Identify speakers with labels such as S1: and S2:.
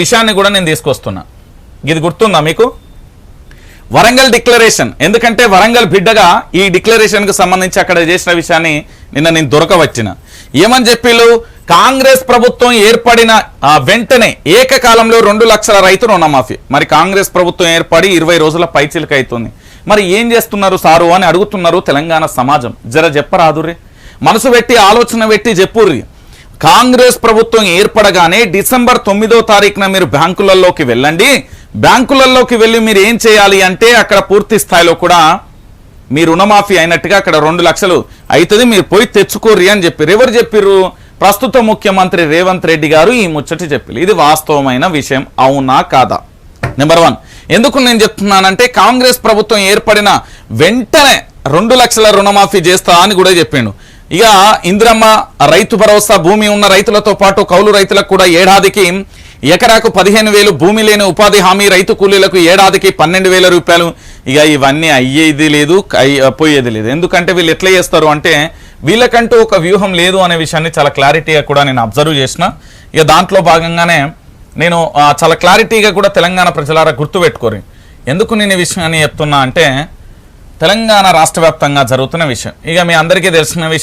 S1: విషయాన్ని కూడా నేను తీసుకొస్తున్నా. ఇది గుర్తుందా మీకు? వరంగల్ డిక్లరేషన్. ఎందుకంటే వరంగల్ బిడ్డగా ఈ డిక్లరేషన్కు సంబంధించి అక్కడ చేసిన విషయాన్ని నిన్న నేను దొరకవచ్చిన. ఏమని చెప్పిళ్ళు? కాంగ్రెస్ ప్రభుత్వం ఏర్పడిన ఆ, వెంటనే ఏకకాలంలో రెండు లక్షల రైతు రుణమాఫీ. మరి కాంగ్రెస్ ప్రభుత్వం ఏర్పడి ఇరవై రోజుల పైచిలక అవుతుంది మరి ఏం చేస్తున్నారు సారు అని అడుగుతున్నారు తెలంగాణ సమాజం. జర చెప్పరాదుర్రి. మనసు పెట్టి ఆలోచన పెట్టి చెప్పుర్రి. కాంగ్రెస్ ప్రభుత్వం ఏర్పడగానే డిసెంబర్ తొమ్మిదో తారీఖున మీరు బ్యాంకులలోకి వెళ్ళండి. బ్యాంకులలోకి వెళ్ళి మీరు ఏం చేయాలి అంటే అక్కడ పూర్తి స్థాయిలో కూడా మీ రుణమాఫీ అయినట్టుగా అక్కడ రెండు లక్షలు అవుతుంది మీరు పోయి తెచ్చుకోర్రి అని చెప్పారు. ఎవరు చెప్పిర్రు? ప్రస్తుత ముఖ్యమంత్రి రేవంత్ రెడ్డి గారు ఈ ముచ్చటి చెప్పారు ఇది వాస్తవమైన విషయం అవునా కాదా? నెంబర్ వన్ ఎందుకు నేను చెప్తున్నానంటే కాంగ్రెస్ ప్రభుత్వం ఏర్పడిన వెంటనే రెండు లక్షల రుణమాఫీ చేస్తా అని కూడా చెప్పిండు. ఇక ఇంద్రమ్మ రైతు భరోసా భూమి ఉన్న రైతులతో పాటు కౌలు రైతులకు కూడా ఏడాదికి ఎకరాకు పదిహేను వేలు భూమి లేని ఉపాధి హామీ రైతు కూలీలకు ఏడాదికి పన్నెండు వేల రూపాయలు. ఇక ఇవన్నీ అయ్యేది లేదు పోయేది లేదు. ఎందుకంటే వీళ్ళు ఎట్లా చేస్తారు అంటే వీళ్ళకంటూ ఒక వ్యూహం లేదు అనే విషయాన్ని చాలా క్లారిటీగా కూడా నేను అబ్జర్వ్ చేసిన. ఇక దాంట్లో భాగంగానే నేను చాలా క్లారిటీగా కూడా తెలంగాణ ప్రజలారా గుర్తుపెట్టుకోరు. ఎందుకు నేను ఈ విషయాన్ని చెప్తున్నా అంటే తెలంగాణ రాష్ట్ర వ్యాప్తంగా జరుగుతున్న విషయం. ఇక మీ అందరికీ తెలిసిన విషయం